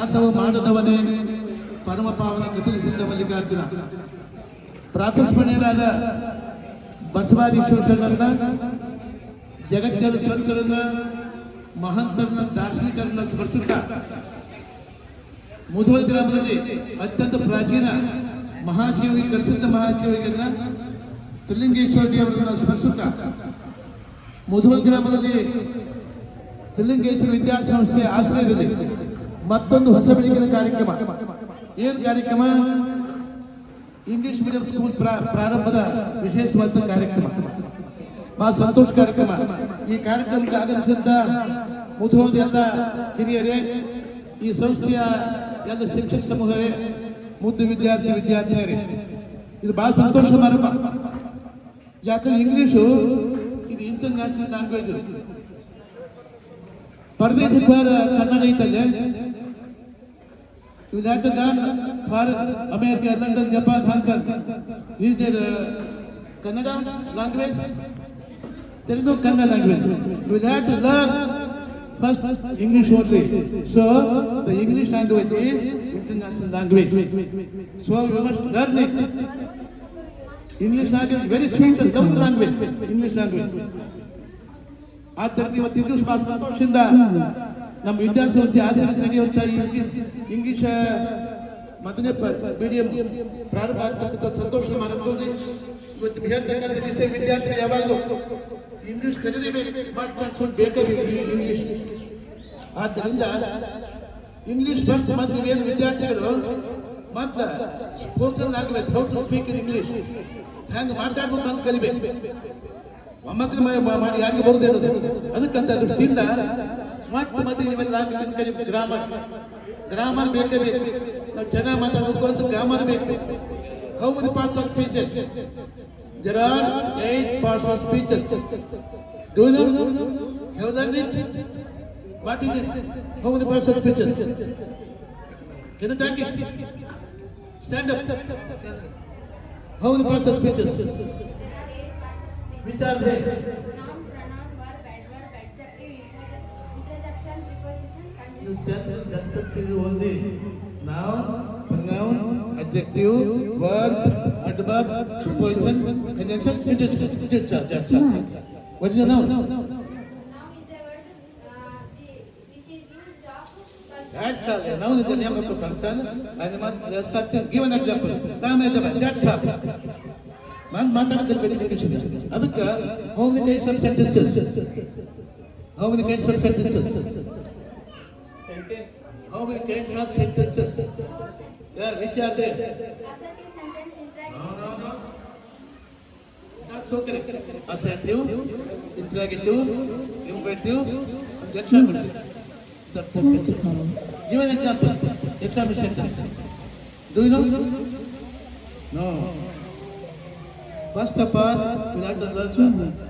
ಪ್ರಾತವ ಮಾಡದವನೇ ಪರಮ ಪಾವನ ಕಪಿಲಿಸಿದ್ದ ಮಲ್ಲಿಕಾರ್ಜುನ. ಪ್ರಾತಸ್ಮರಣೀಯರಾದ ಬಸವಾದಿ ಜಗತ್ತಿನ ಸಂತರನ್ನ, ಮಹಂತರನ್ನ, ದಾರ್ಶನಿಕರನ್ನ ಸ್ಮರಿಸುತ್ತ ಮುಧೋಲ್ ಗ್ರಾಮದಲ್ಲಿ ಅತ್ಯಂತ ಪ್ರಾಚೀನ ಮಹಾಶಿವಿ ಪ್ರಸಿದ್ಧ ಮಹಾಶಿವಿಯನ್ನ ತ್ರಿಲಿಂಗೇಶ್ವರ ದೇವರನ್ನ ಸ್ಮರಿಸುತ್ತ ಮುಧೋಲ್ ಗ್ರಾಮದಲ್ಲಿ ತ್ರಿಲಿಂಗೇಶ್ವರ ವಿದ್ಯಾಸಂಸ್ಥೆ ಆಶ್ರಯದಲ್ಲಿ ಮತ್ತೊಂದು ಹೊಸ ಬೆಳಕಿನ ಕಾರ್ಯಕ್ರಮ. ಏನು ಕಾರ್ಯಕ್ರಮ? ಇಂಗ್ಲಿಷ್ ಮೀಡಿಯಂ ಸ್ಕೂಲ್ ಪ್ರಾ- ಪ್ರಾರಂಭದ ವಿಶೇಷವಾದ ಕಾರ್ಯಕ್ರಮ. ಬಹಳ ಸಂತೋಷ ಕಾರ್ಯಕ್ರಮ. ಈ ಕಾರ್ಯಕ್ರಮಕ್ಕೆ ಆಗಮಿಸಿದಂತ ಎಲ್ಲ ಹಿರಿಯರೇ, ಈ ಸಂಸ್ಥೆಯ ಎಲ್ಲ ಶಿಕ್ಷಕ ಸಮೂಹರೇ, ಮುದ್ದು ವಿದ್ಯಾರ್ಥಿ, ವಿದ್ಯಾರ್ಥಿಯರೇ, ಇದು ಬಹಳ ಸಂತೋಷ ಸಮಾರಂಭ ಯಾಕಂದ್ರೆ ಇಂಗ್ಲಿಷು, ಇದು ಇಂಟರ್ನ್ಯಾಷನಲ್ ಲ್ಯಾಂಗ್ವೇಜ್ ಪರದೇಶ Kannada ಐತಲ್ಲೇ. You have to learn for America, London, Japan, Hong Kong. Is there uh, Kannada language? There is no Kannada language. You will have to learn first English only. So the English language is international language. So you must learn it. English language is very sweet, love language. English language. ಆದ್ದರಿಂದ ಇವತ್ತು ಇದು ಬಹಳ ಸಂತೋಷದಿಂದ ನಮ್ಮ ವಿದ್ಯಾಸಂಸ್ಥೆ ಆಸಕ್ತಿ ನಡೆಯುವಂತ ಈ English ಮೊದಲನೇ ಮೀಡಿಯಂ ಪ್ರಾರಂಭ ಆಗ್ತಕ್ಕಂಥ ಸಂತೋಷ ಮಾಡಿ ಇವತ್ತು ಹೇಳ್ತಕ್ಕಂಥ ನಿಶ್ಚಯ ವಿದ್ಯಾರ್ಥಿ ಯಾವಾಗಲೂ ಇಂಗ್ಲಿಷ್ ಬೇಕೇ ಬೇಕು ಈ ಇಂಗ್ಲಿಷ್ ಆದ್ದರಿಂದ ಇಂಗ್ಲಿಷ್ ಫಸ್ಟ್ ಮತ್ತು ಏನು ವಿದ್ಯಾರ್ಥಿಗಳು ಮತ್ತೆ spoken language how to speak in English ಹೆಂಗೆ ಮಾತಾಡ್ಬೇಕು ಅಂತ ಕಲಿಬೇಕು. ಮೊಮ್ಮಕ್ಕಳು ಮಾಡಿ ಯಾರಿಗೂ ಬರುದೇ ಅದಕ್ಕಂತ ದೃಷ್ಟಿಯಿಂದ ಮತ್ತೆ ಮತ್ತೆ ಇವೆಲ್ಲ ಗ್ರಾಮರ್. ಗ್ರಾಮರ್ ಬೇಕೇ ಬೇಕು. ನಾವು ಚೆನ್ನಾಗಿ ಮಾತಾಡಬೇಕು ಅಂತ ಗ್ರಾಮರ್ ಬೇಕು. How many parts of speeches there are eight parts of speeches do you know have then it what is it how many parts of speeches Can you take it? Stand up. How many parts of speeches? Which are they? preposition, You conjunction. tell me respective only. Noun, pronoun, adjective, verb, adverb, preposition, conjunction, interjection. Interjection, That's all. What is the noun? Noun is a word uh, the- which is used of person. That's all. A noun is the name of a person. Animal, there's something. Give an example. Ram is a man. That's all. ನಾನು ಮಾತಾಡ್ತಿರ್ಬೇಕು English ಅದಕ್ಕೆ how many kinds of sentences how many kinds of sentences How many kinds of sentences? Yeah, which are there? Assertive sentence, interrogative. No, no, no. That's okay. Assertive, interrogative, imperative, declarative. The focus. Give an example. Declarative sentence. Do you know? No. First of all, we have to learn that.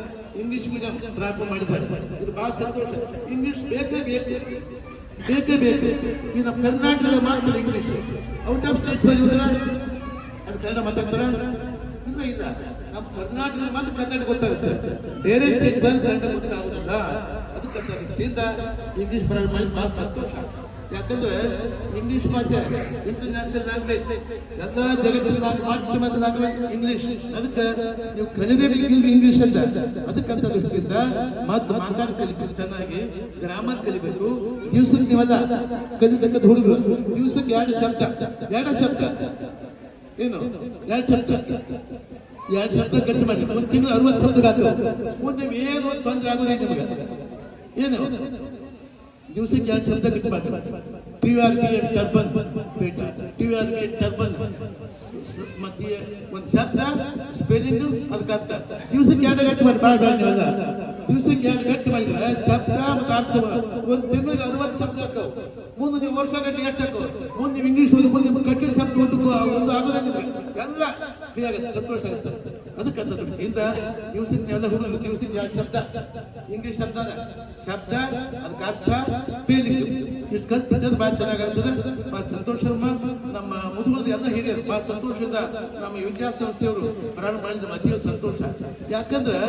English medium transfer ಮಾಡಿದ್ದಾರೆ. ಇದು ಬಹಳ ಸಂತೋಷ. English ಬೇಕೇ ಬೇಕು. ಬೇಕೇ ಬೇಕು. ಈಗ ನಮ್ಮ ಕರ್ನಾಟಕದ ಮಾತ್ರ ಇಂಗ್ಲಿಷ್ ಔಟ್ ಆಫ್ ಸ್ಟೇಟ್ ಹೋದ್ರೆ ಅದು ಕನ್ನಡ ಮಾತಾಡ್ತಾರ? ಇಲ್ಲ ಇಲ್ಲ. ನಮ್ಮ ಕರ್ನಾಟಕದ ಮಾತ್ರ ಕನ್ನಡ ಗೊತ್ತಾಗುತ್ತೆ. ಬೇರೆ ಸ್ಟೇಟ್ ಬಂದು ಕನ್ನಡ ಗೊತ್ತಾಗುತ್ತಲ್ಲ ಅದು ಕನ್ನಡ. ಇಂಗ್ಲಿಷ್ ಬರೋದು ಮಾಡಿ ಬಹಳ ಸಂತೋಷ. ಯಾಕಂದ್ರೆ ಇಂಗ್ಲಿಷ್ ಭಾಷೆ ಇಂಟರ್ನ್ಯಾಷನಲ್ ಲ್ಯಾಂಗ್ವೇಜ್ ಎಲ್ಲ ಜಗತ್ತಿನ ಪಾಠ್ಯಮದ ಲ್ಯಾಂಗ್ವೇಜ್ ಇಂಗ್ಲಿಷ್ ಅದಕ್ಕೆ ನೀವು ಕಲಿಯಬೇಕು ಇಂಗ್ಲಿಷ್ ಅಂತ. ಅದಕ್ಕಂತ ದೃಷ್ಟಿಯಿಂದ ಮಾತು ಮಾತಾಡ ಕಲಿಬೇಕು ಚೆನ್ನಾಗಿ ಗ್ರಾಮರ್ ಕಲಿಬೇಕು. ದಿವ್ಸಕ್ಕೆ ನೀವೆಲ್ಲ ಕಲಿತಕ್ಕಂಥ ಹುಡುಗರು, ದಿವ್ಸಕ್ಕೆ ಎರಡು ಶಬ್ದ. ಎರಡು ಶಬ್ದ. ಏನು? ಎರಡು ಶಬ್ದ. ಎರಡು ಶಬ್ದ ಕಟ್ ಮಾಡಿ. ಒಂದು ತಿಂಗಳು ಅರವತ್ತು ಶಬ್ದ ಆಗ್ತದೆ ಮುಂದೆ ಏನು? ಒಂದು ತೊಂದರೆ ಆಗೋದಿಲ್ಲ ನಿಮಗೆ. ಏನು? ದಿವಸಕ್ಕೆ ಎರಡು ಶಬ್ದ ಗಟ್ಟಿ ಮಾಡಿ ಟಿ ಆರ್ ಬಿ ಟರ್ಬನ್ ಪೇಟ. T R B turban. ಮತ್ತೆ ಒಂದು ಶಬ್ದ, ಸ್ಪೆಲ್ಲಿಂಗ್, ಅದಕ್ಕೆ ಅರ್ಥ. ದಿವಸಕ್ಕೆ ಎರಡು ಗಂಟೆ ಮಾಡಿ? ಬೇಡ ಬೇಡ ದಿವಸಕ್ಕೆ ಎರಡು ಗಂಟೆ ಮಾಡಿದ್ರೆ ಶಬ್ದ ಮತ್ತು ಅರ್ಥ ಒಂದು ತಿಂಗಳಿಗೆ ಅರವತ್ತು ಶಬ್ದ ಹಾಕವು ಮುಂದೆ ನೀವು ವರ್ಷ ಗಂಟೆ ಎಷ್ಟು ಹಾಕವು ಮುಂದೆ ನೀವು ಇಂಗ್ಲೀಷ್ ಓದಿ, ಮುಂದೆ ನಿಮ್ಗೆ ಕಟ್ಟಿದ ಶಬ್ದ ಒಂದು ಒಂದು ಆಗೋದಂಗಿದ್ರೆ ಎಲ್ಲ ಫ್ರೀ ಆಗುತ್ತೆ, ಸಂತೋಷ ಆಗುತ್ತೆ. ಅದಕ್ಕೆ ಅಂತ ದೃಷ್ಟಿಯಿಂದ ದಿವಸಕ್ಕೆ ಎಲ್ಲ ಹುಡುಗರು ದಿವಸಕ್ಕೆ ಎರಡು ಶಬ್ದ? ಇಂಗ್ಲೀಷ್ ಶಬ್ದ. ಶಬ್ದ, ಅದಕ್ಕೆ ಅರ್ಥ ಸ್ಪೀಲಿಂಗ್ ಇಷ್ಟು ಕಲ್ಪಿಸಿದ್ರೆ ಭಾಳ ಚೆನ್ನಾಗಾಗ್ತದೆ ಭಾಳ ಸಂತೋಷ ಶರ್ಮ, ನಮ್ಮ ಮುದುಗರದ ಎಲ್ಲ ಹಿರಿಯರು ಭಾಳ ಸಂತೋಷದಿಂದ ನಮ್ಮ ವಿದ್ಯಾಸಂಸ್ಥೆಯವರು ಪ್ರಾರಂಭ ಮಾಡಿದ ಅತೀವ ಸಂತೋಷ. ಯಾಕಂದ್ರೆ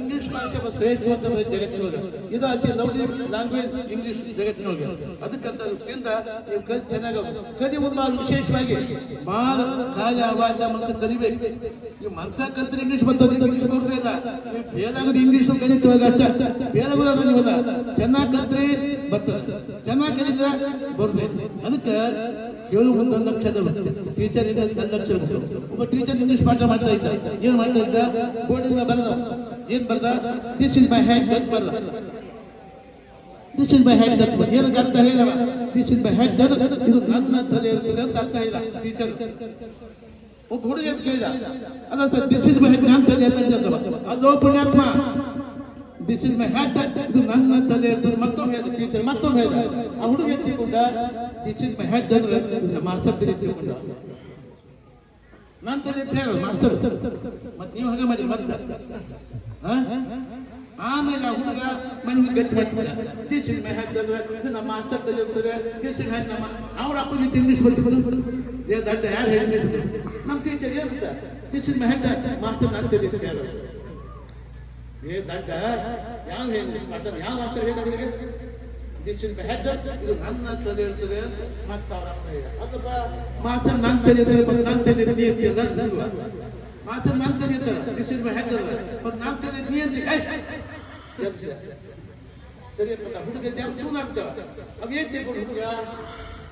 ಇಂಗ್ಲಿಷ್ ಭಾಷೆ ಶ್ರೇಷ್ಠವಂತ ಜಗತ್ತಿನೊಳಗೆ. ಇದು ಅತಿ ಲವ್ಲಿ ಲ್ಯಾಂಗ್ವೇಜ್ ಇಂಗ್ಲಿಷ್ ಜಗತ್ತಿನೊಳಗೆ. ಅದಕ್ಕಂತ ದೃಷ್ಟಿಯಿಂದ ನೀವು ಕಲ್ ಚೆನ್ನಾಗಿ ಕಲಿಯುವುದು ನಾವು ವಿಶೇಷವಾಗಿ ಬಹಳ ಕಾಲ ಅವಾಜ ಮನಸ್ಸು ಕಲಿಬೇಕು. ನೀವು ಮನಸ್ಸಾಗ ಕಲ್ತ್ರೆ ಇಂಗ್ಲಿಷ್ ಬರ್ತದೆ. ಇಂಗ್ಲಿಷ್ ಬರೋದೇ ಇಲ್ಲ. ನೀವು ಫೇಲ್ ಇಂಗ್ಲಿಷ್ ಕಲಿತವಾಗ ಅಷ್ಟೇ ಆಗೋದು ನೀವಲ್ಲ ಚೆನ್ನಾಗಿ ಕಲ್ತ್ರೆ ಬರ್ತದೆ. ಚೆನ್ನಾಗಿ ಕಲಿದ್ರೆ ಬರ್ತದೆ. ಅದಕ್ಕೆ ಏಳು ಒಂದು ಒಂದು ಲಕ್ಷದ ಟೀಚರ್ ಇದೆ ಒಂದು ಲಕ್ಷ ಇರ್ಬೇಕು. ಒಬ್ಬ ಟೀಚರ್ ಇಂಗ್ಲಿಷ್ ಪಾಠ ಮಾಡ್ತಾ ಇದ್ದ. ಏನ್ ಮಾಡ್ತಾ ಇದ್ದ? ಬೋರ್ಡಿನ ಬರೆದ. ಏನ್ ಬರ್ದ? This is my hand that ಬರ್ದ. This is my hand that ಬರ್ದ. ಏನಕ್ಕೆ ಅರ್ಥ ಹೇಳಿದವ this is my hand that ಇದು ನನ್ನ ತಲೆ ಇರ್ತದೆ ಅಂತ ಅರ್ಥ ಹೇಳಿದ ಟೀಚರ್ ಒಬ್ಬ ಹುಡುಗ ಅಂತ ಕೇಳಿದ. ಅಲ್ಲ sir this is my head ನನ್ನ ತಲೆ ಅಂತ ಅಂತವ ಅಲ್ಲೋ ಪುಣ್ಯಾತ್ಮ ದಿಸ್ ಇಸ್ ಮೈ ಹೆಡ್ ಇದು ನನ್ನ ತಲೆ ಇರ್ತದೆ ಮತ್ತೊಮ್ಮೆ ಅದು ಟೀಚರ್ ಮತ್ತೊಮ್ಮೆ ಹೇಳಿದ ಆ ಹುಡುಗ ಎತ್ತಿಕೊಂಡ ದಿಸ್ ಇಸ್ ಮೈ ಹೆಡ್ ಅಂದ್ರೆ ಮಾಸ್ತರ್ ತಲೆ ಎತ್ತಿಕೊಂಡ ನನ್ನ ತಲೆ ಅಂತ ಹೇಳೋದು ಮಾಸ್ತರ್. ಮತ್ತೆ ನೀವು ಹಾಗೆ ಮಾಡಿ ಮತ್ತೆ? ಆಮೇಲೆ ಆ ಹುಡುಗ ಮನೆಗೆ ಗಟ್ಟಿ ಮಾಡ್ತಿದ್ದ. ದಿಸ್ ಇಸ್ ಮೈ ಹೆಡ್ ಅಂದ್ರೆ ಇದು ನಮ್ಮ ಮಾಸ್ತರ್ ತಲೆ ಇರ್ತದೆ ದಿಸ್ ಇಸ್ ಹೆಡ್ ನಮ್ಮ ಅವ್ರ ಅಪ್ಪನಿಟ್ಟು ಇಂಗ್ಲೀಷ್ ಬರ್ತಿದ್ರು. ಏ ದಡ್ಡ, ಯಾರು ಹೇಳಿ ನಮ್ಮ ಟೀಚರ್ ಏನಂತ this is my head master ನನ್ನ ತಲೆ ಅಂತ ಹೇಳೋದು ದಡ್ಡ ಯಾವ ಹೇಳಿ ಮಾಡ್ತಾನೆ ಯಾವ ಮಾಸ್ತರ್ ಹೇಳಿದ ಅವನಿಗೆ ದಿಸ್ ಇಸ್ ಮೈ ಹೆಡ್ ಇದು ನನ್ನ ತಲೆ ಇರ್ತದೆ ಅಂತ ಮತ್ತೆ ಅವ್ರ ಅಪ್ಪ ಹೇಳಿದ. ಅದಪ್ಪ ಮಾಸ್ತರ್ ನನ್ನ ತಲೆ ಇರ್ತದೆ ಮತ್ತೆ ನನ್ನ ತಲೆ ನೀ ಅಂತೀಯಲ್ಲ ಅಲ್ವಾ? ಮಾಸ್ತರ್ ನನ್ನ ತಲೆ ಇರ್ತಾರೆ ದಿಸ್ ಇಸ್ ಮೈ ಹೆಡ್ ಅಲ್ಲ ಮತ್ತೆ ನನ್ನ ತಲೆ ನೀ ಅಂತಿ ಏಯ್! ಎಬ್ಸ. ಸರಿ ಮತ್ತೆ ಆ ಹುಡುಗ ಜಾಬ್ ಸುಮ್ಮನಾಗ್ತಾವ ಅವ್ ಏನ್ ತಿಳ್ಕೊಂಡು ಹುಡುಗ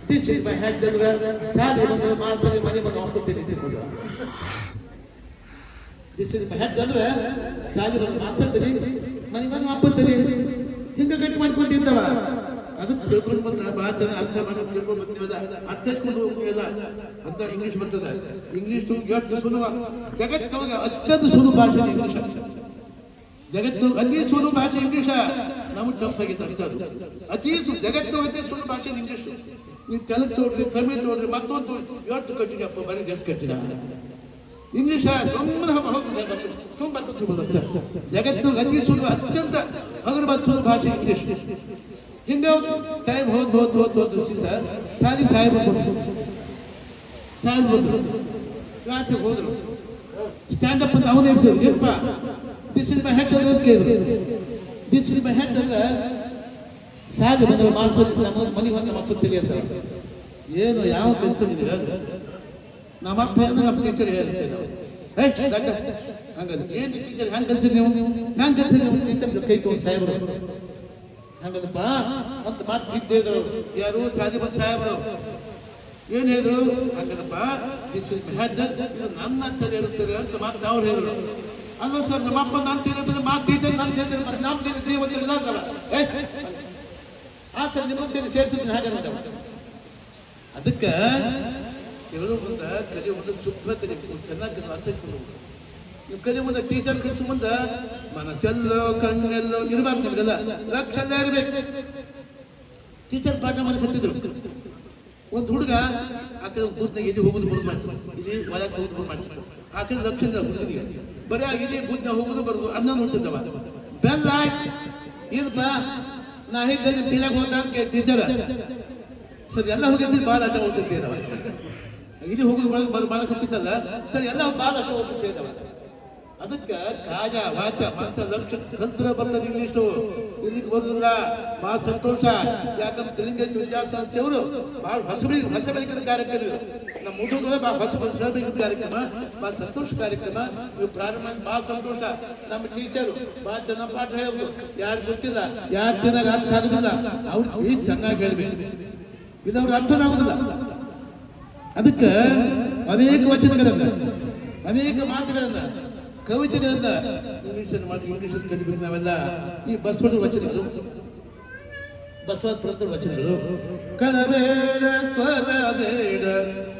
ದಿಸ್ ಇಸ್ ಮೈ ಹೆಡ್ ಅಂದ್ರೆ ಸಾಲಿ ಬಂದ್ರೆ ಮಾಡ್ತಾರೆ ಮನೆ ಬಂದು ಅವ್ರ ತಲೆ ತಿಳ್ಕೊಂಡು ದಿಸ್ ಇಸ್ ಹೆಡ್ ಅಂದ್ರೆ ಸಾಲಿ ಬಂದು ಮಾಸ್ತರ್ ತರಿ ಮನೆ ಬಂದು ಅಪ್ಪ ತರಿ ಹಿಂಗ ಗಟ್ಟಿ ಮಾಡ್ಕೊಂಡಿದ್ದವ. ಅದು ತಿಳ್ಕೊಂಡು ಬಂದ ಭಾಳ ಜನ ಅರ್ಥ ಮಾಡಿ ತಿಳ್ಕೊಂಡು ಬಂದಿವಲ್ಲ ಅರ್ಥೈಸ್ಕೊಂಡು ಹೋಗಿಲ್ಲ ಅಂತ ಇಂಗ್ಲಿಷ್ ಬರ್ತದೆ. ಇಂಗ್ಲಿಷ್ ಎಷ್ಟು ಸುಲಭ. ಜಗತ್ತು ಅತ್ಯಂತ ಸುಲಭ ಭಾಷೆ ಇಂಗ್ಲಿಷ್ ಜಗತ್ತು ಅತಿ ಸುಲಭ ಭಾಷೆ ಇಂಗ್ಲಿಷ ನಮಗೆ ಟಫ್ ಆಗಿತ್ತು ಅರ್ಥ ಅದು. ಅತಿ ಜಗತ್ತು ಅತಿ ಸುಲಭ ಭಾಷೆ ಇಂಗ್ಲಿಷ್ ನೀವು ತೆಲುಗು ತೋಡ್ರಿ ತಮಿಳ್ ತೋಡ್ರಿ, ಮತ್ತೊಂದು ಇವತ್ತು ಕಟ್ಟಿದಪ್ಪ ಬರೀ ಎಷ್ಟು ಕಠಿಣ ಇಂಗ್ಲಿಷ ಸುಮ್ಮನೆ ಸುಮ್ಮನೆ ಬರ್ಕೊತ ಜಗತ್ತು ಅತಿ ಸುಲಭ ಅತ್ಯಂತ ಹಗರಬಾದ್ ಸುಲಭ ಭಾಷೆ ಇಂಗ್ಲಿಷ್. ಹಿಂದೆ ಟೈಮ್ ಹೋದ್ ಹೋದ್ ಹೋದ್ ಹೋದ್ ಸರ್. ಸಾರಿ ಸಾಹೇಬ್ ಬಂದ್ರು. ಸಾಹೇಬ್ ಬಂದ್ರು ಕ್ಲಾಸಿಗೆ ಹೋದ್ರು. ಸ್ಟ್ಯಾಂಡ್ ಅಪ್ ಅಂತ ಅವನೇ ಸರ್ ಏನಪ್ಪ? ದಿಸ್ ಇಸ್ ಮೈ ಹೆಡ್ ಅಂದ್ರೆ ಅಂತ ಕೇಳಿದ್ರು. ದಿಸ್ ಇಸ್ ಮೈ ಹೆಡ್ ಅಂದ್ರೆ ಸಾಗ ಬಂದ್ರೆ ಮಾತು ಮನೆಗೆ ಬಂದ ಮಕ್ಕಳು ತಿಳಿಯಂತ ಏನು ಯಾವ ಕೆಲಸ ಇದೆ ನಮ್ಮ ಅಪ್ಪ ಹೇಳಿದ್ರೆ ನಮ್ಮ ಟೀಚರ್ ಹೇಳ್ತೇವೆ ಹಂಗಂತ ಏನು ಟೀಚರ್ ಹೆಂಗೆ ನೀವು? ಹಂಗೆ ನೀವು ಟೀಚರ್ ಕೈ ತೋರಿಸಿ ಸಾಹೇಬರು. ಹಂಗದಪ್ಪ ಒಂದು ಮಾತು ಇದ್ದಿದ್ರು ಯಾರು? ಸಾಜಿಬನ್ ಸಾಹೇಬರು. ಏನ್ ಹೇಳಿದ್ರು? ಹಂಗದಪ್ಪ ದಿಸ್ ಇಸ್ ನನ್ನ ತಲೆ ಇರುತ್ತದೆ ಅಂತ ಮಾತು ಅವ್ರು ಹೇಳಿದ್ರು. ಅಲ್ಲ ಸರ್ ನಮ್ಮಪ್ಪ ತಲೆ ಇರ್ತದೆ ಮಾತು ಟೀಚರ್ ನಾನು ತಿಳಿದ್ರೆ ಮತ್ತೆ ನೀವು ಗೊತ್ತಿಲ್ಲ ಅಂತಲ್ಲ ಆ ಸರ್, ನಿಮ್ಮ ಸೇರಿಸಿದ್ರೆ ಹಾಗೆ. ಅದಕ್ಕೆ ಕೆಲವು ಮುಂದ ಕಲಿ ಮುಂದೆ ಸುಖ ಕಲಿಬೇಕು. ಚೆನ್ನಾಗಿ ಕಲಿ ಅರ್ಥ ಇಟ್ಕೊಂಡು ನೀವು ಕಲಿ ಮುಂದೆ ಟೀಚರ್ ಕಲಿಸ ಮುಂದೆ ಮನಸ್ಸೆಲ್ಲೋ ಕಣ್ಣೆಲ್ಲೋ ಇರಬಾರ್ದು ನಿಮಗೆಲ್ಲ ಲಕ್ಷ ಇರಬೇಕು. ಟೀಚರ್ ಪಾಠ ಮಾಡಿ ಕತ್ತಿದ್ರು ಒಂದು ಹುಡುಗ ಆ ಕಡೆ ಕೂತ್ನಾಗ ಇಲ್ಲಿ ಹೋಗುದು ಬರೋದು ಮಾಡ್ತಾರೆ ಇಲ್ಲಿ ಒಳಗೆ ಹೋಗುದು ಬರೋದು ಮಾಡ್ತಾರೆ ಆ ಕಡೆ ಲಕ್ಷದ ಹುಡುಗನಿಗೆ. ಬರೀ ಇಲ್ಲಿ ಕೂತ್ನ ಹೋಗುದು ಬರೋದು ಅನ್ನ ನೋಡ್ತಿದ್ದವ. ಬೆಲ್ಲ ಇಲ್ಪ ನಾ ಹೇಳಿದ್ದೆ ತಿಳಕ್ ಹೋದ ಟೀಚರ್ ಸರಿ, ಎಲ್ಲ ಹೋಗಿದ್ದೀನಿ ಬಾಳ ಆಟ ಹೋಗ್ತಿದ್ದೆ ನಾವು ಇಲ್ಲಿ ಹೋಗುದು ಒಳಗೆ ಬರ್ ಬಾಳ ಕತ್ತಿತ್ತಲ್ಲ ಸರ್, ಎಲ್ಲ ಬಾಳ ಅಷ್ಟು ಹೋಗುತ್ತೆ ನಾವು ಅದಕ್ಕೆ ಕಾಜ ವಾಚ, ಮಾಂಸ ಲಕ್ಷ ಕಲ್ತ್ರ ಬರ್ತದೆ ಇಂಗ್ಲಿಷು ಇಲ್ಲಿಗೆ ಬರುದಿಲ್ಲ. ಬಹಳ ಸಂತೋಷ. ಯಾಕಂದ್ರೆ ತೆಲುಗು ವಿದ್ಯಾಸಂಸ್ಥೆಯವರು ಬಹಳ ಹೊಸ ಹೊಸ ಬೆಳಕಿನ ಕಾರ್ಯಕ್ರಮ ನಮ್ಮ ಹುಡುಗರು ಬಹಳ ಹೊಸ ಹೊಸ ಬೆಳಕಿನ ಕಾರ್ಯಕ್ರಮ. ಬಹಳ ಸಂತೋಷ ಕಾರ್ಯಕ್ರಮ. ಇವು ಪ್ರಾರಂಭ ಮಾಡಿ ಬಹಳ ಸಂತೋಷ. ನಮ್ಮ ಟೀಚರು ಬಹಳ ಚೆನ್ನಾಗಿ ಪಾಠ ಹೇಳಬೇಕು ಯಾರು ಗೊತ್ತಿಲ್ಲ? ಯಾರು ಚೆನ್ನಾಗಿ ಅರ್ಥ ಆಗುದಿಲ್ಲ. ಅವ್ರು ಚೆನ್ನಾಗಿ ಹೇಳ್ಬೇಕು. ಇದು ಅವ್ರಿಗೆ ಅರ್ಥನಾಗುದಿಲ್ಲ. ಅದಕ್ಕೆ ಅನೇಕ ವಚನಗಳನ್ನ, ಅನೇಕ ಮಾತುಗಳನ್ನ, ಕವಿತೆಗಳನ್ನ ಇಂಗ್ಲಿಷ್ ಮಾತು ಇಂಗ್ಲಿಷ್ ಕಲಿಬೇಕು ನಾವೆಲ್ಲ. ಈ ಬಸವಣ್ಣ ವಚನಗಳು ಬಸವಪುರದ ವಚನಗಳು. ಕಳಬೇಡ ಕೊಲಬೇಡ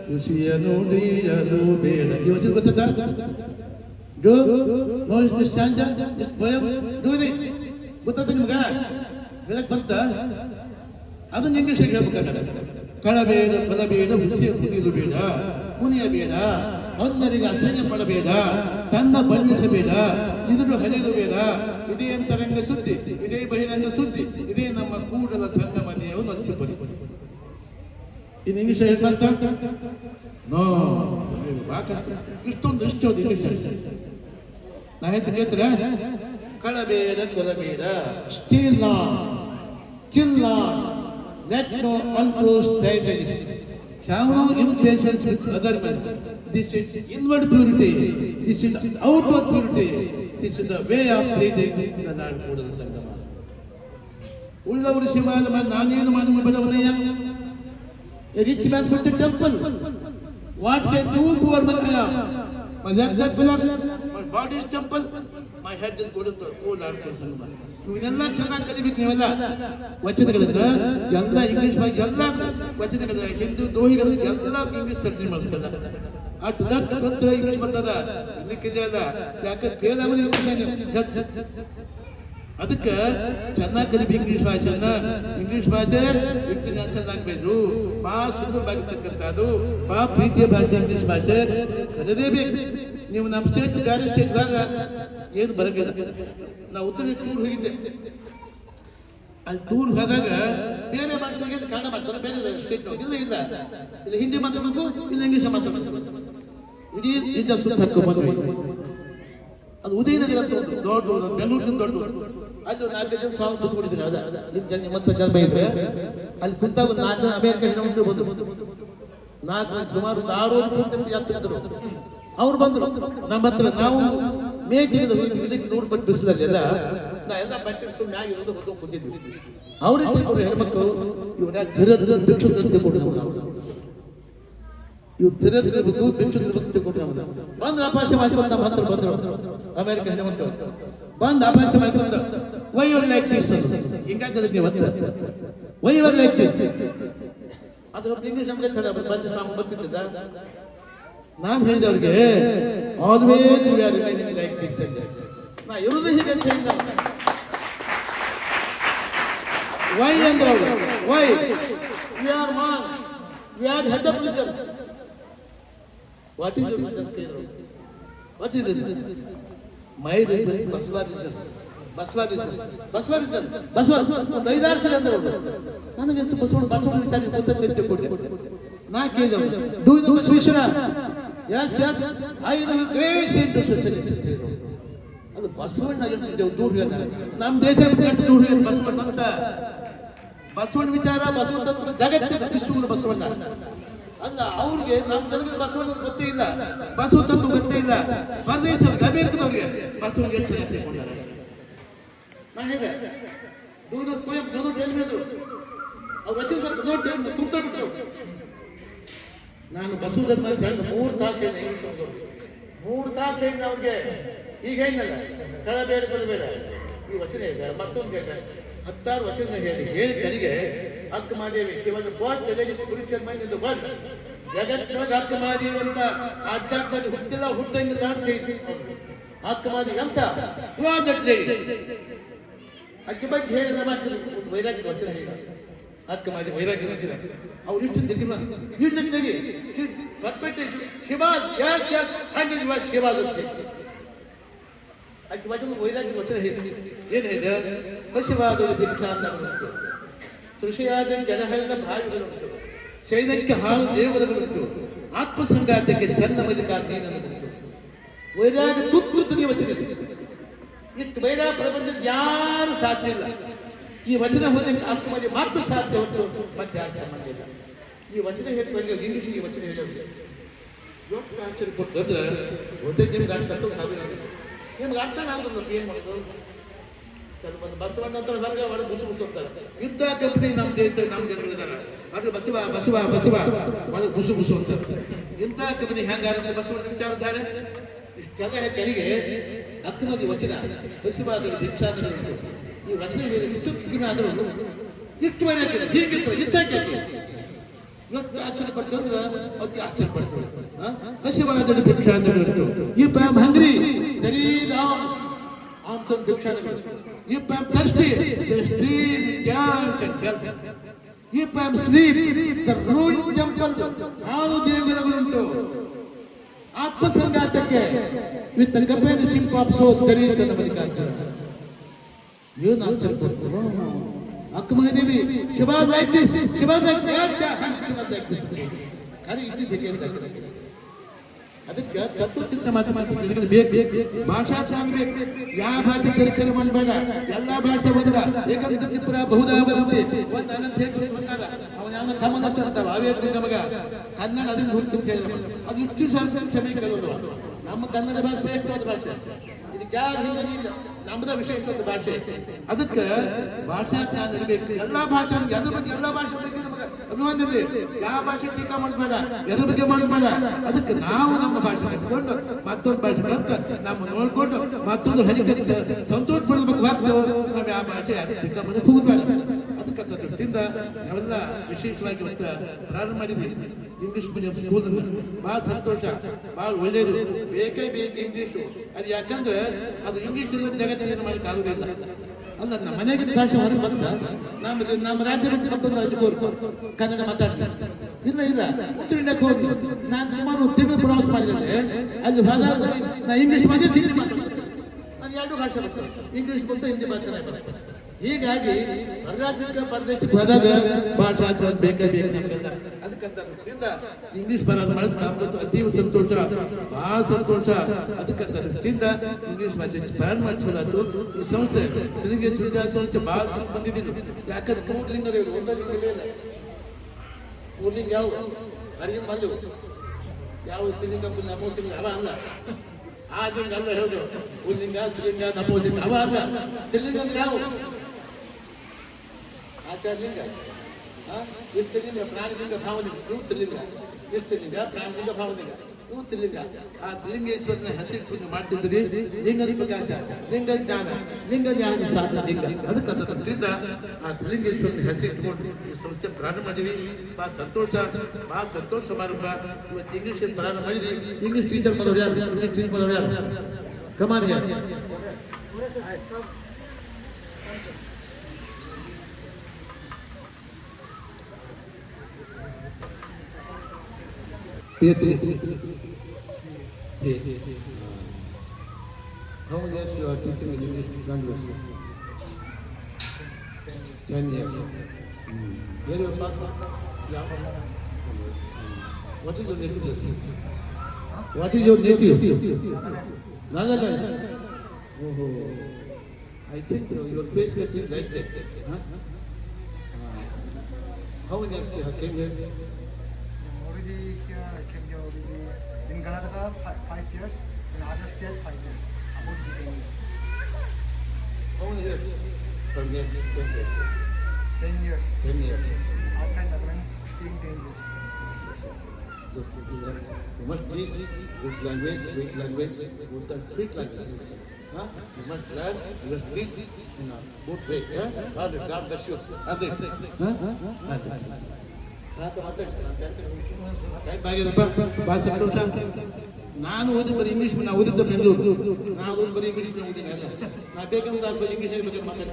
ಖುಷಿಯ ನುಡಿಯಲು ಬೇಡ. ಈ ವಚನ ಗೊತ್ತದ? Do it. ಗೊತ್ತಾದ ನಿಮ್ಗ? ಹೇಳಕ್ ಬಂತ ಅದನ್ನ ಇಂಗ್ಲಿಷ್ ಹೇಳ್ಬೇಕಾಗಲ್ಲ ಕಳಬೇಡ ಬಲಬೇಡ ಹುಸಿಯ ಮುಗಿದು ಬೇಡ ಕುಣಿಯಬೇಡ ಅಂದರಿಗೆ ಅಸಹ್ಯ ಮಾಡಬೇಡ ತನ್ನ ಬಣ್ಣಿಸಬೇಡ ಇದನ್ನು ಹರಿದು ಬೇಡ. ಇದೇ ಅಂತರಂಗ ಸುದ್ದಿ ಇದೇ ಬಹಿರಂಗ ಸುದ್ದಿ ಇದೇ ನಮ್ಮ ಕೂಡಲ ಸಣ್ಣ ದೇವ ನರಸಿಪುರಿ ಇನ್ನು ಇಂಗ್ಲಿಷ್ ಹೇಳ್ಬಂತ ನೋ ಇಷ್ಟೊಂದು ಇಷ್ಟು ಇಂಗ್ಲಿಷ್ ನಾ ಹೇಳ್ತ ಕೇಳ್ತೀರ? ಕಳಬೇಡ ಕೊಲಬೇಡ ಸ್ಟೀಲ್ ನಾ ಕಿಲ್ಲ. not, let no untruth stay the lips. Have no impatience with other men. This is inward purity. This is outward purity. This is the way of pleasing the Lord ಕೂಡದ ಸಂಗಮ ಉಳ್ಳವರು ಶಿವಾಲ ಮಾಡಿ ನಾನೇನು ಮಾಡಿ ಬಡವನಯ್ಯ A rich man built a temple. What can do poor man I am? My legs are pillars, my body is temple, my head is good to oh Lord ಕೂಡದ ಸಂಗಮ ಇವನ್ನೆಲ್ಲ ಚೆನ್ನಾಗಿ ಕಲಿಬೇಕು ನೀವೆಲ್ಲ. ವಚನಗಳನ್ನ ಎಲ್ಲ English ಎಲ್ಲ ವಚನಗಳ ಹಿಂದೂ ದ್ರೋಹಿಗಳು ಎಲ್ಲ ಇಂಗ್ಲಿಷ್ ತರ್ಜಿ ಮಾಡ್ತದ. ಅಟ್ ದಟ್ ಇಂಗ್ಲಿಷ್ ಬರ್ತದ. ಇಲ್ಲಿಕ್ಕಿದೆ ಯಾಕೆ ಫೇಲ್ ಅದಕ್ಕೆ ಚೆನ್ನಾಗಿ ಕಲಿಬೇಕು ಇಂಗ್ಲಿಷ್ ಭಾಷೆಯನ್ನ. ಇಂಗ್ಲಿಷ್ ಭಾಷೆ ಇಂಟರ್ನ್ಯಾಷನಲ್ ಲ್ಯಾಂಗ್ವೇಜು ಬಹಳ ಸುಂದರವಾಗಿರ್ತಕ್ಕಂಥದ್ದು. ಬಾ ಪ್ರೀತಿಯ ಭಾಷೆ ಇಂಗ್ಲಿಷ್ ಭಾಷೆ. ಅದೇ ಬೇಕು. ನೀವು ನಮ್ಮ ಸ್ಟೇಟ್ ಬೇರೆ ಸ್ಟೇಟ್ದಾಗ ಏನು ಬರಗಿಲ್ಲ ನಾವು ಉತ್ತರ ಟೂರ್ ಹೋಗಿದ್ದೆ. ಅಲ್ಲಿ ಟೂರ್ ಹೋದಾಗ ಬೇರೆ ಭಾಷೆಗೆ ಕನ್ನಡ ಮಾಡ್ತಾರೆ ಬೇರೆ ಸ್ಟೇಟ್ ಇಲ್ಲ ಇಲ್ಲ. ಇಲ್ಲ ಹಿಂದಿ ಮಾತಾಡಬೇಕು ಇಲ್ಲ ಇಂಗ್ಲೀಷ್ ಮಾತಾಡಬೇಕು ಇಡೀ ಇದ್ದ ಸುತ್ತ ಅದು ಉದಯನಗರ ಅಂತ ಒಂದು ದೊಡ್ಡ ಬೆಂಗಳೂರಿನ ದೊಡ್ಡ. ಅಲ್ಲಿ ಒಂದು ನಾಲ್ಕು ಜನ ಸಾಂಗ್ ಕೂತ್ಕೊಂಡಿದ್ದೀನಿ ಅದ ನಿಮ್ಮ ಜನ ನಿಮ್ಮತ್ತ ಜನ ಇದ್ರೆ ಅಲ್ಲಿ ಕುಂತಾಗ ಒಂದು ನಾಲ್ಕು ಜನ ಅಮೇರಿಕ ಹೆಣ್ಣು ನಾಲ್ಕು ಸುಮಾರು ಆರು ಪೂರ್ತಿ ಯಾತ್ರಿದ್ರು ಅವ್ರು ಬಂದ್ರು. ನಮ್ಮ ಹತ್ರ ನಾವು ಮೇ ತಿಂಗಳ ಇದಕ್ಕೆ ನೂರು ಎಲ್ಲ ಬಟ್ಟೆ ಸುಮ್ಮನೆ ಆಗಿರೋದು ಹೊತ್ತು ಕುಂತಿದ್ವಿ. ತಿಳ್ಕೊಂಡು ಹೆಣ್ಮಕ್ಳು ಇವರ ಧಿರ ಭಿಕ್ಷು ತಂದೆ ಕೊಟ್ಟು ನಾವು. ಇವ್ರು ತಿರಗಿರ್ಬೇಕು ಭಿಕ್ಷುಗಿರ್ಬೇಕು ತಿಳ್ಕೊಂಡು ನಮ್ಮನ್ನ ಬಂದು ಅಪಾಶ ಮಾಡ್ಕೊಂಡು ನಮ್ಮ ಹತ್ರ ಬಂದ್ರು ಅಮೆರಿಕ ಬಂದು ಮಾಡ್ಕೊಂಡು ವೈ ಯುವರ್ ಲೈಕ್ ದಿಸ್ ಹಿಂಗಾಗದ ನೀವು ವೈ ಯುವರ್ ಲೈಕ್ ದಿಸ್ ಅದು ಇಂಗ್ಲಿಷ್ ನಮ್ಗೆ ಚೆನ್ನಾಗಿ ಬಂದು ಸ್ವಾಮಿ ಬರ್ತಿದ್ದ ನಾನು ಹೇಳಿದೆ ಅವ್ರಿಗೆ always we are like this ನಾ ಇರುವುದು ಹೀಗೆ ಅಂತ ಹೇಳಿದ ವೈ ಅಂದ್ರೆ ಅವರು? Why we are man we are head of religion what is what is my religion Basava religion Basava ಅಂದ್ರೆ ಅವರು. ನನಗೆ ಬಸವಣ್ಣ ಬಸವಣ್ಣ ವಿಚಾರ ನಾ ಕೇಳಿದವರು ಡೂ ಇದು ಬಸವೇಶ್ವರ ಎಸ್ ಎಸ್ ಐದು ಗ್ರೇಸ್ ಇಂಟು ಸೇಂಟ್ ಸೊಸೈಟಿ ಅದು ಬಸವಣ್ಣ ಎಷ್ಟು ದೂರ. ನಮ್ಮ ದೇಶ ದೂರ ಬಸವಣ್ಣ ಅಂತ? ಬಸವಣ್ಣ ವಿಚಾರ, ಬಸವಣ್ಣ ಜಗತ್ತಿನ ವಿಶ್ವಗುರು ಬಸವಣ್ಣ. ಅಲ್ಲ, ಅವ್ರಿಗೆ ನಮ್ಮ ಜನರಿಗೆ ಬಸವಣ್ಣ ಗೊತ್ತೇ ಇಲ್ಲ. ಬಸವ ತತ್ವ ಗೊತ್ತೇ ಇಲ್ಲ. ಪರದೇಶ ಅಮೇರಿಕದವ್ರಿಗೆ ಬಸವಣ್ಣ ತಿಳ್ಕೊಂಡಾರೆ ನಾನು ಹೇಳಿದೆ ದೂರ ದೂರ ಜನ್ಮಿದ್ರು ಅವ್ರು ವಚನ ನೋಡಿ ಟೈಮ್ ಕುಂತೋಗ್ಬಿಟ್ರು ನಾನು ಬಸವ ಸಣ್ಣ ಮೂರು ತಾಸು ಏನು ಇಂಗ್ಲಿಷ್ ಮೂರು ತಾಸು ಏನು ಅವ್ರಿಗೆ. ಈಗ ಏನಲ್ಲ ಕಳಬೇಡ ಬೇಡ ಈ ವಚನ ಇದೆ ಮತ್ತೊಂದು ಹೇಳ್ತಾರೆ. ಹತ್ತಾರು ವಚನ ಹೇಳಿ. ಹೇಳಿ ಕಲಿಗೆ ಅಕ್ಕ ಮಾದೇವಿ ಇವಾಗ ಗಾಡ್ ಚಲೇಜ್ ಸ್ಪಿರಿಚುವಲ್ ಮೈಂಡ್ ಎಂದು ಬಂದ್ ವರ್ಲ್ಡ್ ಜಗತ್ತಿನೊಳಗೆ ಅಕ್ಕ ಮಾದೇವಿ ಅಂತ ಆಧ್ಯಾತ್ಮದ ಹುಟ್ಟಿಲ್ಲ ಹುಟ್ಟಂಗಿಲ್ಲ ಅಂತ ಹೇಳಿ. ಅಕ್ಕ ಮಾದೇವಿ ಅಂತ ಪ್ರಾಜೆಕ್ಟ್ ಅಕ್ಕಿ ಬಗ್ಗೆ ಹೇಳಿದ ನಮ್ಮ ವೈರಾಗ್ಯ ವಚನ ಹೇಳಿದ ಅಕ್ಕ ಮಾಡಿ ವೈರಾಗ್ಯ ವಚನ ಅವ್ರು ಇಷ್ಟು ತೆಗಿಲ್ಲ ಇಷ್ಟು ತೆಗಿ ಪರ್ಫೆಕ್ಟ್ ಶಿವಾಜ್ ಯಾಸ್ ಯಾಸ್ ಹಂಡ್ರೆಡ್ ಇವಾಗ ಶಿವಾಜ್ ಅಂತ. ಅಕ್ಕಿ ವಚನ ವೈರಾಗ್ಯ ವಚನ ಹೇಳಿ. ಏನು ಹೇಳಿದ? ಪಶುವಾದ ಭಿಕ್ಷಾಂತ ಉಂಟು ಕೃಷಿಯಾದ ಜನಹಳ್ಳ ಭಾಗಗಳುಂಟು ಸೈನ್ಯಕ್ಕೆ ಹಾಲು ದೇವರುಗಳುಂಟು ಆತ್ಮಸಂಗಾತಕ್ಕೆ ಚಂದ ಮಲ್ಲಿಕಾರ್ಜುನನುಂಟು ವೈರಾಗ್ಯ ತುತ್ತು ತುದಿ ವಚನ. ಇಷ್ಟು ವೈರಾಗ್ಯ ಪ್ರಪಂಚದ ಯಾರು ಸಾಧ್ಯ ಇಲ್ಲ. ಈ ವಚನ ಹೋದಕ್ಕೆ ಆತ್ಮಲ್ಲಿ ಮಾತ್ರ ಸಾಧ್ಯ ಹೊತ್ತು ಮತ್ತೆ ಆ ಸಂಬಂಧ ಈ ವಚನ ಹೇಳಿ ಇಂಗ್ಲಿಷ್ ಈ ವಚನ ಹೇಳೋದು ಆಶ್ಚರ್ಯ ಕೊಟ್ಟು ಅಂದ್ರೆ ಒಂದೇ ನಿಮ್ಗೆ ಅಷ್ಟು ಸತ್ತು ನಿಮ್ಗೆ ಅರ್ಥ ಆಗೋದು ಏನು ಮಾಡೋದು? ಕೆಲವು ಬಂದು ಬಸವಣ್ಣ ಅಂತ ನಮ್ಮ ದೇಶ ನಮ್ಮ ಜನಗಳಿದ್ದಾರೆ ಬಸವ ಬಸವ ಬಸವ ಅಂತ ಇಂಥ ಕಂಪನಿ ಬಸವ ವಚನ ಬಸವಾದರು ದೀಕ್ಷಾದರು ಈ ವಚನ ಹೇಳಿ ಇಷ್ಟು ಆದರೂ ಇಷ್ಟು ಮನೆ ಹಾಕಿದ್ರು ಹೀಗಿತ್ತು ಇತ್ತಾಕೆ ಇವತ್ತು ಆಶ್ಚರ್ಯ ಪಟ್ಟಂದ್ರೆ ಅತಿ ಆಶ್ಚರ್ಯ ಪಡ್ತಾರೆ ಹಸಿವಾದ ಭಿಕ್ಷಾಂತಗಳು ಈ Pam hungry ದರೀದ್ amps amps ಭಿಕ್ಷಾಂತಗಳು If I'm thirsty, the stream can't get If I'm sleep, the ruined temple, ಆರು ದೇಗುಲಗಳುಂಟು ಆತ್ಮಸಂಘಾತಕ್ಕೆ ವಿತ್ ಕಪೇನ್ ಆಫ್ ಸೋ ದರೀಚನ ಮಲ್ಲಿಕಾರ್ಜುನ ಏನು ಆಶ್ಚರ್ಯ ಅಕ್ಕ ಮಹಾದೇವಿ ದಿಸ್ ಶಿವಾಜ್ ಲೈಕ್ ಶಿವಾಜ್ ಅದಕ್ಕೆ ದಿಸ್ ಖರೆ ಇದ್ದಿದ್ದಕ್ಕೆ ಅಂತ ಅದಕ್ಕೆ ತತ್ವಚಿಂತ ಮಾತನಾಡ್ತಿದ್ರೆ ಬೇಕು. ಭಾಷಾ ಜ್ಞಾನ ಬೇಕು ಯಾವ ಭಾಷೆ ಕರಿಕರ ಮಾಡಬೇಡ ಎಲ್ಲ ಭಾಷೆ ಒಂದ ಏಕಂತ ತ್ರಿಪುರ ಬಹುದಾ ಬರುತ್ತೆ. ಒಂದು ಅನಂತ ಹೇಳಿ ಬಂದಾಗ ಅವನ ಕಮನಸ ಅಂತಾವ ಅವೇ ನಮಗ ಕನ್ನಡ ಅದನ್ನ ಹೇಳಿದ ಅದು ಇಷ್ಟು ಸ್ವಲ್ಪ ಕ್ಷಮೆ ಕೇಳೋದು. ನಮ್ಮ ಕನ್ನಡ ಭಾಷೆ ಶ್ರೇಷ್ಠವಾದ ಭಾಷೆ. ಹಿಂದೆ ಇಲ್ಲ ನಮ್ಮದ ವಿಶೇಷವಾದ ಭಾಷೆ. ಅದಕ್ಕೆ ಭಾಷಾ ಜ್ಞಾನ ಇರಬೇಕು ಎಲ್ಲಾ ಭಾಷೆ, ಎದ್ರ ಬಗ್ಗೆ ಎಲ್ಲಾ ಭಾಷೆ ಬಗ್ಗೆ ಅಭಿಮಾನ ಇರಲಿ? ಯಾವ ಭಾಷೆ ಟೀಕಾ ಮಾಡಬೇಡ ಎದ್ರ ಬಗ್ಗೆ ಮಾಡಬೇಡ ಅದಕ್ಕೆ ನಾವು ನಮ್ಮ ಭಾಷೆ ಕಲ್ತ್ಕೊಂಡು, ಮತ್ತೊಂದು ಭಾಷೆ ಕಲ್ತ ನಮ್ಮ ನೋಡ್ಕೊಂಡು ಮತ್ತೊಂದು ಹರಿಕರಿ ಸಂತೋಷ ಪಡಬೇಕು. ಹೊರತು ನಾವು ಯಾವ ಭಾಷೆ ಟೀಕಾ ಮಾಡಿ ಹೋಗ್ಬೇಡ ಅಂತ ನಾವೆಲ್ಲ ವಿಶೇಷವಾಗಿ ಇವತ್ತು ಪ್ರಾರಂಭ ಮಾಡಿದ್ವಿ. ಇಂಗ್ಲಿಷ್ ಮೀಡಿಯಂ ಸ್ಕೂಲ್ ಬಹಳ ಸಂತೋಷ ಬಹಳ ಒಳ್ಳೆಯದು. ಬೇಕೇ ಬೇಕು ಇಂಗ್ಲೀಷು ಅದು ಯಾಕಂದ್ರೆ ಅದು ಇಂಗ್ಲಿಷ್ ಜಗತ್ತಿನ ಮಾಡಲಿಕ್ಕೆ ಆಗುದಿಲ್ಲ. ಅಲ್ಲ ನಮ್ಮ ಮನೆಗೆ ಭಾಷೆ ಹೊರಗೆ ಬಂತ ನಮ್ಮ ನಮ್ಮ ರಾಜ್ಯದ ಮತ್ತೊಂದು ರಾಜ್ಯಕ್ಕೆ ಹೋಗ್ಬೇಕು ಕನ್ನಡ ಮಾತಾಡ್ತಾರೆ ಇಲ್ಲ ಇಲ್ಲ. ಉತ್ತರ ಹೋಗಿ ನಾನು ಸುಮಾರು ತಿಂಗಳು ಪ್ರವಾಸ ಮಾಡಿದ್ದೇನೆ. ಅಲ್ಲಿ ಭಾಗ ನಾ ಇಂಗ್ಲಿಷ್ ಮಾಡಿ ಹಿಂದಿ ಮಾತಾಡ್ತೀನಿ ನಾನು ಎರಡು ಭಾಷೆ ಬರ್ತೇನೆ ಇಂಗ್ಲಿಷ್ ಬರ್ತದೆ ಹಿಂದಿ ಭಾಷೆ ಹೀಗಾಗಿ ಹೊರರಾಜ್ಯಕ್ಕೆ ಪರದೇಶಕ್ಕೆ ಹೋದಾಗ ಭಾಷಾ ಅಧ್ಯಯನ ಬೇಕೇ ಬೇಕು ನಮಗೆಲ್ಲ. ಅದಕ್ಕಂತ ದೃಷ್ಟಿಯಿಂದ ಇಂಗ್ಲಿಷ್ ಬರೋದು ಮಾಡಿದ್ರೆ ನಮ್ಗಂತೂ ಅತೀವ ಸಂತೋಷ. ಬಹಳ ಸಂತೋಷ. ಅದಕ್ಕಂತ ದೃಷ್ಟಿಯಿಂದ ಇಂಗ್ಲಿಷ್ ಭಾಷೆ ಪ್ರಾರಂಭ ಮಾಡಿಸೋದಾಯ್ತು. ಈ ಸಂಸ್ಥೆ ತೆಲುಗು ವಿದ್ಯಾ ಸಂಸ್ಥೆ ಬಹಳ ಬಂದಿದ್ದೀನಿ. ಯಾಕಂದ್ರೆ ಮೂರು ಲಿಂಗದ ಒಂದೇ ಲಿಂಗದೇ ಇಲ್ಲ. ಮೂರು ಲಿಂಗ ಯಾವ ಅರಿಗಿನ ಬಂದು ಯಾವ ಶ್ರೀಲಿಂಗ ನಪೋಸಿಂಗ ಅವ ಅಲ್ಲ. ಆ ಲಿಂಗ ಅಲ್ಲ ಹೇಳುದು. ಉಲ್ಲಿಂಗ ಶ್ರೀಲಿಂಗ ನಪೋಸಿಂಗ ಅವ ಅಲ್ಲ. ಸಿಲಿಂಗ ಅಂದ್ರೆ ಯಾವ ಆಚಾರ್ಯಲಿಂಗ ಇಷ್ಟಲಿಂಗ ಪ್ರಾಣಲಿಂಗ ಭಾವಲಿಂಗ ಇವು ತ್ರಿಲಿಂಗ ಇಷ್ಟಲಿಂಗ ಪ್ರಾಣಲಿಂಗ ಭಾವಲಿಂಗ ಇವು ತ್ರಿಲಿಂಗ ಆ ತ್ರಿಲಿಂಗೇಶ್ವರನ ಹೆಸರಿಟ್ಟು ಮಾಡ್ತಿದ್ರಿ ಲಿಂಗದ ಪ್ರಕಾಶ ಲಿಂಗ ಜ್ಞಾನ ಲಿಂಗ ಜ್ಞಾನ ಸಾಧನ ಲಿಂಗ ಅದಕ್ಕೆ ಅದರಿಂದ ಆ ತ್ರಿಲಿಂಗೇಶ್ವರನ ಹೆಸರಿಟ್ಕೊಂಡು ಈ ಸಂಸ್ಥೆ ಪ್ರಾರಂಭ ಮಾಡಿದ್ವಿ ಬಹಳ ಸಂತೋಷ ಬಹಳ ಸಂತೋಷ ಸಮಾರಂಭ ಇವತ್ತು ಇಂಗ್ಲಿಷ್ ಪ್ರಾರಂಭ ಮಾಡಿದ್ವಿ ಇಂಗ್ಲಿಷ್ ಟೀಚರ್ ಮಾಡೋರು ಯಾರು ಇಂಗ್ಲಿಷ್ ಟೀಚರ್ ಮಾಡೋರು ಯಾರು ಕಮಾನ್ ಯಾರು PhD. How many years you are teaching in English language? Ten years. Where you pass? Yeah. What is your native place? What is your native? Nagaland. Oh, I think your place is like that. Huh? Uh, How many years you have came here? already here I uh, came here already in Canada, five, five years, in other states five years, about the ten years. How many years? From here, ten years. Ten years. Ten years. Outside Nagaland, staying ten years. You must teach good language, language, good speak language. Huh? You must learn, you must teach in a good way. Huh? God bless you. Adit. Huh? ನಾನು ಓದಿ ಬರೀ English ನಾ ಓದಿದ್ದ ಬೆಂಗಳೂರು. ನಾ ಓದಿ ಬರೀ English ಓದಿನ ಅಲ್ಲ ನಾ ಬೇಕಂದ ಬರೀ ಇಂಗ್ಲಿಷ್ ಬಗ್ಗೆ ಮಾತಾಡ್ತೀನಿ.